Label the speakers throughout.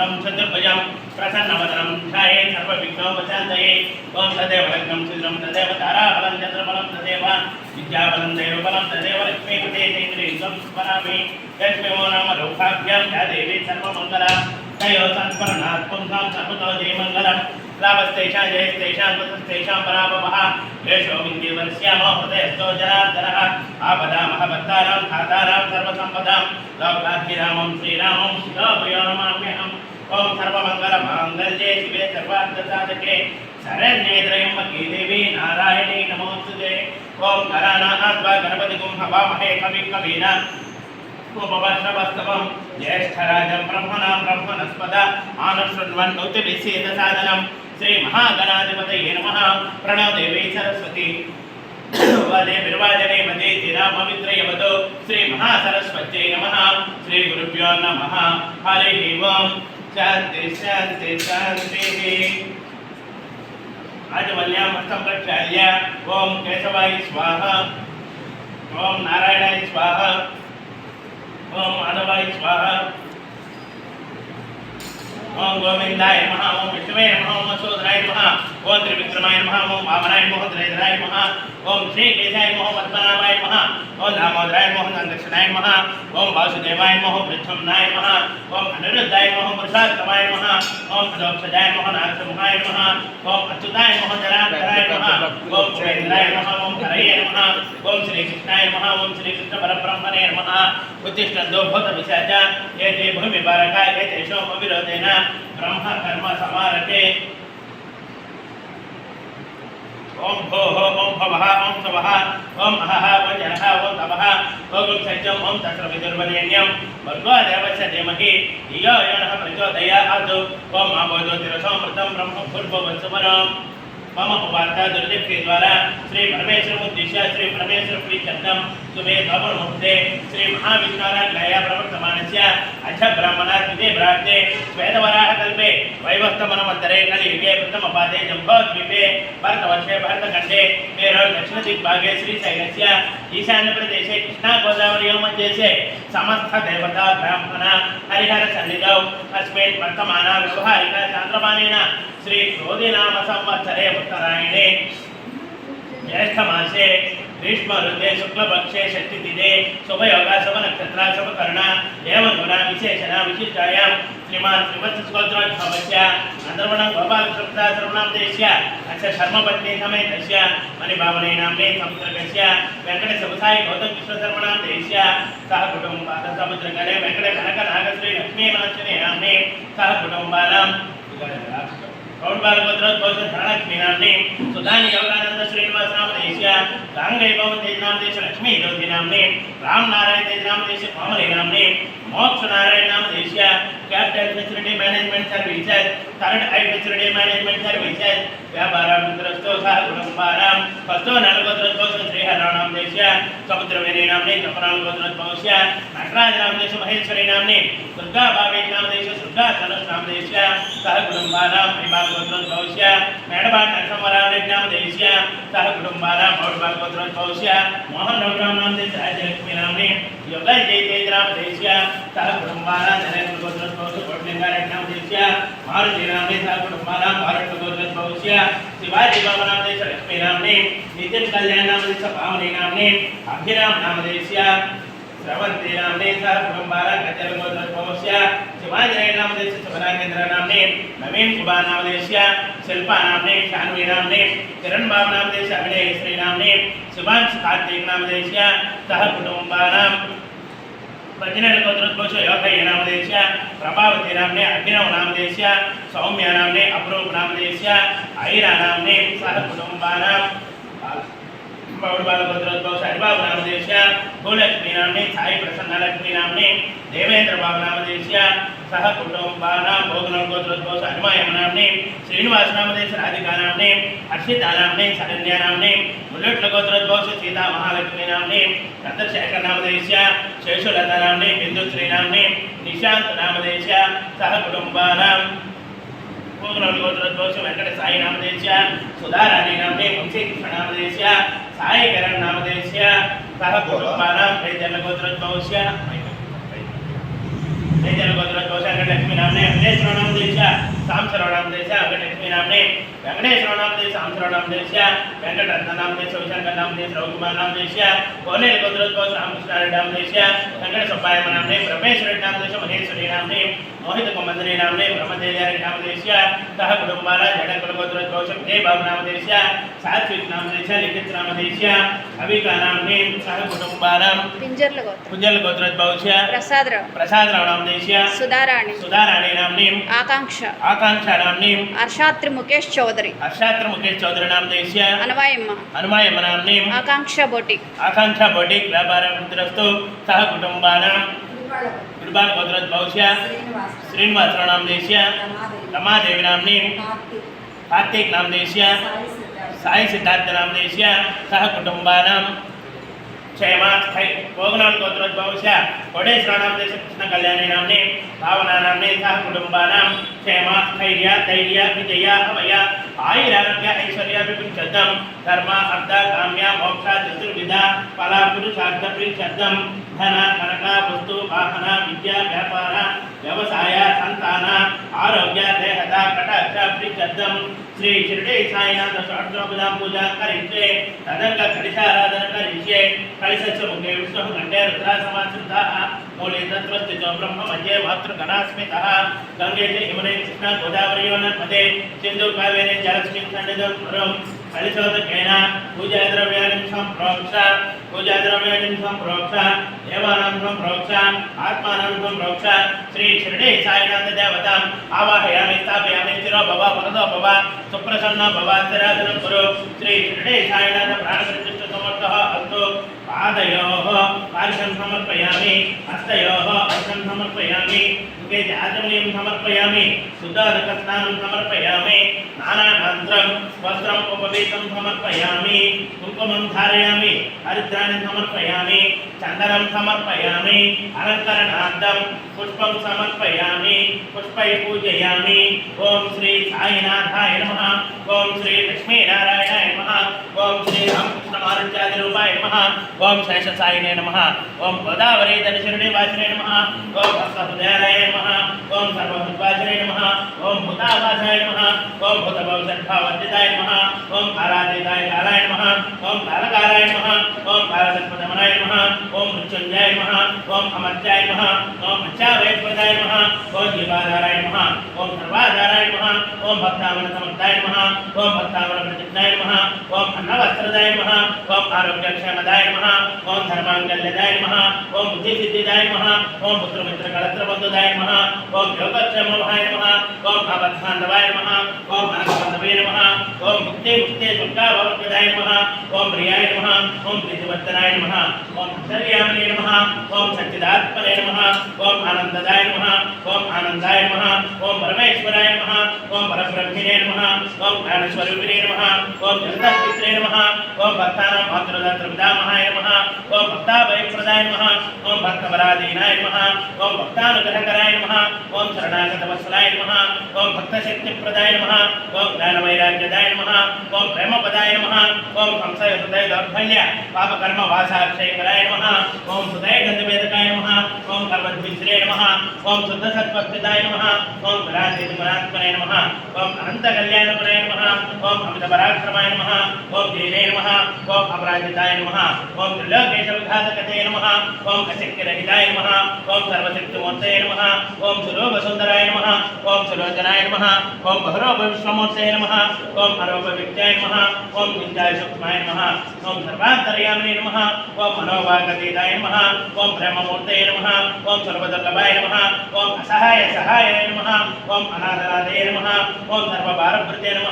Speaker 1: शुक्लाम्बरधरं चतुर्भुजं प्रसन्नवदनं सर्वविघ्नोपशान्तये। ॐ तदेव लग्नं छिद्रं, तदेव ताराबलं चन्द्रबलं तदेव विद्याबलं देवबलं तदेव लक्ष्मीपते चैन्द्रियं स्मरामि। लक्ष्मीमो नाम रौखाभ्यां या देवी सर्वमङ्गला। तयो संस्मरणात् पुंसां सर्वतो जयमङ्गलम्। लाभस्तेषां, जयस्तेषां कुतस्तेषां पराभवः। येषो विन्द्यवर्ष्यामो हृदयस्थो जनार्दनः। आपदामः भक्तानां सर्वसम्पदां। लोकाभिरामं, श्रीरामं नमाम्यहम्। ఓం సర్వమంగళ మాంగళ్యే శివే సర్వార్థసాధకే. శరణ్యే త్రయంబకే దేవి నారాయణే నమోస్తుతే. ఓం గణనాథ్వా గణపతి గుంహవామహే కవిం కవీన. ఉపవర్షవస్తవం జ్యేష్ఠరాజం బ్రహ్మణా బ్రహ్మణస్పద ఆనశృణ్వన్నోతిభిసేత సాధనం శ్రీ మహాగణాధిపతయే నమ. ప్రణోదేవీ సరస్వతి. వదే బిర్వాజనే మదే తిరా పవిత్రయవతో శ్రీ మహాసరస్వత్యై నమ శ్రీ గురుభ్యో నమ హరి ఓం శాంతి శాంతి శాంతి ఆజవల్యా మస్తంభ్రాల్య ఓం కేశవాయ స్వాహ ఓం నారాయణాయ స్వాహ ఓం మాధవాయ స్వాహ ఓం గోవిందాయ నమ ఓం విష్ణువే నమ ఓం మసూదరాయ నమ ओम त्रिविक्रमाय नमः ओम वामनाय नमः त्रयधराय नमः ओम श्री केशाय नमः पद्मनाभाय नमः ओम दामोदराय नमः दक्षिणाय नमः ओम वासुदेवाय नमः प्रद्युम्नाय नमः ओम अनिरुद्धाय नमः पुरुषोत्तमाय नमः ओम अदोक्षजाय नमः नारसिंहाय नमः ओम अच्युताय नमः जनार्दनाय नमः ओम कुबेन्द्राय नमः ओम हरये नमः ओम श्री कृष्णाय नमः ओम श्री कृष्ण परब्रह्मणे नमः उत्तिष्ठन्तो भूतपिशाच एते भूमिपारका एतेषाम् अविरोधेन ब्रह्म कर्म ఓం భో హోం ఓం భవః ఓం సవః ఓం అహః ఓం జనః ఓం తమః ఓం సత్యం ఓం తత్ర విదుర్వరేణ్యం భర్గో దేవస్య ధీమహి ధియో యో నః ప్రచోదయాత్ ఓం మా భోజోతిరసోమృతం బ్రహ్మ భూర్భువత్సువరం मम उपार्था दुर्लिप्ति द्वारा श्री परमेश्वर उद्देश्य श्री परमेश्वर प्रीत्यर्थम सुमे मुहूर्ते श्री महाविष्णुराज्ञया प्रवर्तमानस्य अथ ब्राह्मणात् विदे ब्राह्मणे श्वेतवराह कल्पे वैवस्तमनमन्तरे कलियुगे प्रथमपादे जम्बोद्वीपे भरतवर्षे भरतखण्डे मेरो दक्षिणदिग्भागे श्रीशैलस्य ईशान्यप्रदेशे कृष्णागोदावर्यो मध्ये समस्त देवता ब्राह्मण हरिहर सन्निधौ अस्मिन् वर्तमाना व्यवहारिका चान्द्रमानेन श्री क्रोधिनाम संवत्सरे उत्तरायणे, ज्येष्ठमासे, ग्रीष्मऋते, शुक्लपक्षे षष्टिदिने शुभयोगा, शुभनक्षत्रा, शुभकर्णा एवं गुणा विशेषण, विशिष्टायां, श्रीमान् श्रीमत्सुगोत्रोद्भवस्य अन्तर्वणं गोपालकृप्तासर्वणामदेश्य अस्य शर्मपत्नी समेतस्य मणिभावनीनाम्ने समुद्रकस्य वेङ्कटसमुदाय गौतमविश्वशर्मणामदेश्य सः कुटुम्बालसमुद्रकले वेङ्कटकनकनागश्री लक्ष्मीनाशने नाम्ने सः कुटुम्बानां। గౌడబాలభద్రోద్భోషణాలక్ష్మీనామ్ని సుధాని యోగానంద శ్రీనివాసనామదేశ్య గాంగై భవన్ తేజనామదేశ లక్ష్మీ యోగినామ్ని రామ్ నారాయణ తేజనామదేశ కోమలినామ్ని गौडबालभद्रोद्भवस्य धनलक्ष्मीनाम्ने सुधानि योगानन्द श्रीनिवास नामदेश्य गाङ्गैभवन तेजनामदेश लक्ष्मी ज्योति नाम्ने रामनारायण तेजनामदेश कोमली नाम्ने मोक्ष Narayan नामदेश्य capital facility management services third eye facility management services व्यापारामित्रस्तो सह कुटुम्बानां फस्तो नलगोत्रोद्भवस्य श्रीहराणामदेश्य समुद्रवेणी नाम्ने कपरालगोत्रोद्भवस्य नटराज नामदेश महेश्वरी नाम्ने दुर्गा भावे नामदेश दुर्गा धनुष नामदेश्य सह कुटुम्बानां महिमागोत्रोद्भवस्य मेडबाट नरसंवरावरे नामदेश्य सह कुटुम्बानां पौडबालगोत्रोद्भवस्य मोहन रघुराम नामदेश राजलक्ष्मी नाम्ने ಉದ್ದೇಶ್ಯ ಸಹ ಕುಟುಂಬಾನ ಜನನ ಗೋತ್ರ ಭವಿಷ್ಯ ಪೌಡ್ಲಿಂಗಾರಣ್ಯ ಉದ್ದೇಶ್ಯ ಮಾರುತಿ ನಾಮನೆ ಸಹ ಕುಟುಂಬಾನ ಮಾರುತ ಗೋತ್ರ ಭವಿಷ್ಯ शिवाजी बाबा नाम देश लक्ष्मी नाम ने नितिन कल्याण नाम देश भावनी नाम ने अभिराम नाम देश श्रवंती नाम ने सह कुटुंबारा गज़ल गोत्र भविष्य शिवाजी राय नाम देश सुभनागेंद्र नाम ने नवीन कुमार नाम देश शिल्पा नाम ने शानवी नाम ने किरण बाबा नाम देश, अभिनय श्री नाम ने सुभाष कार्तिक नाम देश सह कुटुंबाना పద్దెనిమిది గోత్రోద్భోష యోగయ్య నామదేశ్య ప్రభావతి నామ్నే అభినవ నామదేశ్య సౌమ్య నామ్నే అప్రూప్ నామదేశ్య ఐరా నామ్నే సహ కుటుంబానాం పౌరు బాలభద్రోద్భవ సరిబాబు నామదేశ్య భూలక్ష్మీ నామ్ని సాయి ప్రసన్న లక్ష్మి నామ్ని దేవేంద్ర బాబు నామదేశ్య సహ కుటుంబాన భోగన గోత్రోద్భవ హనుమాయం నామ్ని శ్రీనివాస నామదేశ రాధికా నామ్ని హర్షిత నామ్ని శరణ్య నామ్ని ముల్లెట్ల గోత్రోద్భవ సీతా మహాలక్ష్మి నామ్ని చంద్రశేఖర నామదేశ్య శేషులత నామ్ని బిందుశ్రీ నామ్ని నిశాంత్ నామదేశ్య సహ కుటుంబాన పూర్ణ గోత్రోద్భవ వెంకట సాయి నామదేశ్య సుధారాణి నామ్ని వంశీకృష్ణ నామదేశ్య సాయకరం నామదేశ్య సహ పూర్వమానం చైతన్య గోత్రోద్భవస్య చైతన్య గోత్రోద్భవస్య వెంకటలక్ష్మి నామనే వెంకటేశ్వర నామదేశ్య సాంసర్వ నామదేశ్య వెంకటలక్ష్మి నామనే వెంకటేశ్వర నామదేశ సాంసర్వ నామదేశ్య వెంకటరత్న నామదేశ శంకర్ నామదేశ రవికుమార్ నామదేశ్య కోనేరు గోత్రోద్భవ రామకృష్ణారెడ్డి నామదేశ్య వెంకట సుబ్బాయమ్మ నామనే బ్రహ్మేశ్వరెడ్డి నామదేశ మహేశ్వరి నామనే మోహిత కుమందరి నామనే బ్రహ్మదేవి నామదేశ్య సహ కుటుంబాల జడ కులగోత్రోద్భవ లిఖిత్ నామ దేశ అవికా నామ్నే సహ కుటుంబానం
Speaker 2: పింజర్ల గోత్రం
Speaker 1: పుంజల గోత్రోద్భవ
Speaker 2: ప్రసాదరావు
Speaker 1: ప్రసాద్ రావు నామ దేశ
Speaker 2: సుధారాణి
Speaker 1: సుధారాణి నామ్ని
Speaker 2: ఆకాంక్ష
Speaker 1: ఆకాంక్ష నామ్ని
Speaker 2: హర్షాత్రి ముఖేష్ చౌదరి
Speaker 1: హర్షాత్ర ముఖేష్ చౌదరి నామ దేశ
Speaker 2: అనవాయమ్మ
Speaker 1: హనుమాయమ్మ నామ్ని
Speaker 2: ఆకాంక్ష బొటిక్
Speaker 1: ఆకాంక్ష బొటిక్ వ్యాపార వృద్ధిరస్తు సహ కుటుంబానం కుర్బాన్ గోత్రోద్ భవిష్య శ్రీనివాసరావు నామ దేశ రమాదేవి నామ్ని కార్తీక్ నామదేశ్య సాయి సిద్ధార్థ నామదేశ్య దేశ సహ కుటుంబానం. క్షేమ స్థై భోగనాథ్ గోత్రోద్ భవిష్య. కోటేశ్వర నామ కృష్ణ కళ్యాణి నామ్ని భావన నామ్ని సహ కుటుంబానం. క్షేమ ధైర్య విజయ అభయ. ఆయురారోగ్య ఐశ్వర్యాభివృద్ధం ధర్మ అర్థ కామ్య మోక్ష చతుర్విధ ఫల పురుషార్థ ప్రీత్యర్థం ధన కనక వస్తు వాహన విద్య వ్యాపార వ్యవసాయ సంతాన ఆరోగ్య దేహత కటాక్ష ప్రీత్యర్థం. శ్రీ షిర్డి సాయినాథ షాడ్రోపదాం పూజ కరిష్యే. తదంగ కడిశారాధన కరిష్యే. కళిశస్య ముఖే విష్ణు కంఠే రుద్రా సమాశ్రితాః మూలే తత్వస్థితో బ్రహ్మ మధ్యే మాతృగణాస్మితः. గంగే చ యమునే కృష్ణ గోదావరి నదే సింధు కావేరి జలస్మిన్ సన్నిధం పురం సంప్రోక్ష పూజా సంప్రోక్ష దేవానాం సంప్రోక్ష ఆత్మానం సంప్రోక్ష శ్రీ షిర్డి సాయినాథ దేవతాం ఆవాహయామి స్థాపయామి స్థిరో భవ వరదో భవ సుప్రసన్న భవ స్థిరాసనం కురు శ్రీ సాయినాథ ప్రాణప్రతిష్ఠ అస్తు. పాదయోः పార్శ్వం సమర్పయామి హస్తయోः హస్తం సమర్పయామి ముఖే ఆచమనీయం సమర్పయామి శుద్ధాదకస్నానం సమర్పయామి నానామంత్రం వస్త్రం ఉపవేశం సమర్పయామి కుంకుమం ధారయామి హరిద్రాన్ని సమర్పయామి చందనం సమర్పయామి అలంకరణార్థం పుష్పం సమర్పయామి పుష్పై పూజయామి ఓం శ్రీ సాయినాథాయ నమ ఓం శ్రీ లక్ష్మీనారాయణాయ నమ ఓం శ్రీ రామకృష్ణ మారుత్యాది రూపాయ నమ ఓం శేషసాయినే నమ ఓం గోదావరి దర్శనుడే వాసినే నమ ఓం హస్తహృదయాలయ నమ ఓం సర్వభద్వాసనే నమ ఓం భూతావాసాయ నమ ఓం భూతభవసద్భావర్జితాయ నమ ఓం కాలాతీతాయ కాలాయ నమ ఓం కాలకాలాయ నమ ఓం కాలసర్పదమనాయ నమ ఓం మృత్యుంజాయ నమ ఓం అమర్త్యాయ నమ ఓం మత్స్యావయస్పదాయ నమ ఓం జీవాధారాయ నమ ఓం సర్వాధారాయ నమ ఓం భక్తావన సమర్థాయ నమ ఓం భక్తావన ప్రతిజ్ఞాయ నమ ఓం అన్నవస్త్రదాయ నమ ఓం ఆరోగ్యక్షేమదాయ నమ ఓం ధర్మాంగల్యదాయ నమ ఓం బుద్ధిసిద్ధిదాయ నమ ఓం పుత్రమిత్రకళత్రబంధుదాయ నమ ఓం యోగక్షేమభాయ నమ ఓం అబద్ధాంధవాయ నమ ఓం అనకబంధవే నమ ఓం ముక్తే ముక్తే దుర్గాభవత్యదాయ నమ ఓం ప్రియాయ నమ ఓం ప్రీతివర్ధనాయ నమ ఓం సర్యామనే నమ ఓం సచ్చిదాత్మనే నమ ఓం ఆనందదాయ నమ ఓం ఆనందాయ నమ ఓం పరమేశ్వరాయ నమ ఓం పరబ్రహ్మిణే నమ ఓం జ్ఞానస్వరూపిణే నమ ఓం జగదపిత్రే నమ ఓం భక్తానాం మాతృదాత్ర పితామహాయ నమ ఓం భక్తాభయప్రదాయ నమ ఓం భక్తవరాధీనాయ నమ ఓం భక్తానుగ్రహకరాయ నమ ఓం శరణాగతవత్సలాయ నమ ఓం భక్తశక్తిప్రదాయ నమ ఓం జ్ఞానవైరాగ్యదాయ నమ ఓం ప్రేమపదాయ నమ ఓం హంసయ హృదయ దౌర్బల్య పాపకర్మ వాసాక్షయకరాయ నమ ఓం హృదయ గంధవేదకాయ నమ ఓం కర్మద్విశ్రే నమ ఓం శుద్ధ సత్వస్థితాయ నమ ఓం విరాజేతి పరాత్మనే నమ ఓం అనంత కళ్యాణపురాయ నమ ఓం అమిత పరాక్రమాయ నమ ఓం జయనే నమ ఓం అపరాజితాయ నమ ఓం త్రిలోకేశ విఘాతకతే నమ ఓం అశక్తిరహితాయ నమ ఓం సర్వశక్తిమూర్తయ నమ ఓం సులోభ సుందరాయ నమ ఓం సులోచనాయ నమ ఓం బహురోప విశ్వమూర్తయ నమ ఓం అరోప విద్యాయ నమ ఓం విద్యాయ సూక్ష్మాయ నమ ఓం సర్వాంతర్యామినే నమ ఓం మనోభాగతీతాయ నమ ఓం సర్వదల్లభాయ నమ ఓం అసహాయ సహాయాయ నమ ఓం అనాథనాథయ నమ ఓం సర్వభారభృతే నమ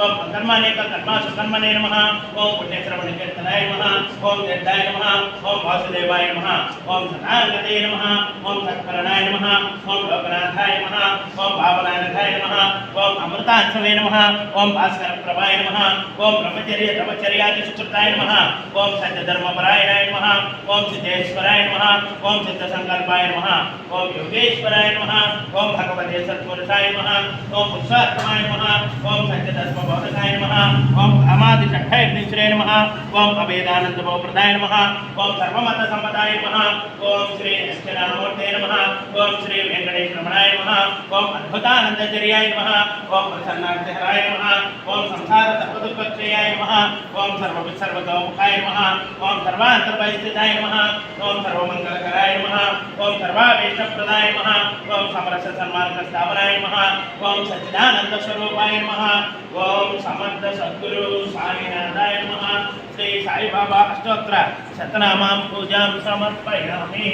Speaker 1: ఓం కర్మానేక కర్మాసు కర్మనే నమ ఓం పుణ్యశ్రవణ కీర్తనాయ నమ ఓం తీర్థాయ నమ ఓం వాసుదేవాయ నమ ఓం సనాంగతే నమ ఓం సత్కరణాయ నమ ఓం లోకనాథాయ నమ ఓం భావనాథాయ నమ ఓం అమృతాంశవే నమ ఓం భాస్కర ప్రభాయ నమ ఓం బ్రహ్మచర్య తపచర్యాది సుకృతాయ నమ ఓం సత్యధర్మపరాయణాయ నమ ఓం సిద్ధేశ్వరాయ నమ ఓం సిద్ధసంకల్పాయ నమ ఓం యోగేశ్వరాయ నమ ఓం భగవతే సత్పురుషాయ నమ ఓం పురుషాత్మాయ నమ ఓం సత్యతత్వబోధకాయ నమ ఓం అమాది షట్భైర్నిశ్రే నమ ఓం అభేదానందభవప్రదాయ నమ ఓం సర్వమత సంపదాయ నమ ఓం శ్రీ నిత్యనామూర్తే నమ ఓం శ్రీ వెంకటేశ్వర రమణాయ నమ ఓం అద్భుతానందచర్యాయ నమ ఓం ప్రసన్నార్థహరాయ నమ ఓం సంసార సర్వదుఃఖక్షయాయ నమ ఓం సర్వ సర్వతోముఖాయ నమ ఓం సర్వాంతర్పరిస్థితాయ నమ ఓం సర్వమంగళకరాయ నమ ఓం సర్వాభీష్టప్రదాయ నమ ఓం సమరస సన్మార్గ స్థాపనాయ నమ ఓం సచ్చిదానంద స్వరూపాయ నమ ఓం సమర్థ సద్గురు సాయినాథాయ నమ శ్రీ సాయిబాబా అష్టోత్తర శతనామాం పూజాం సమర్పయామి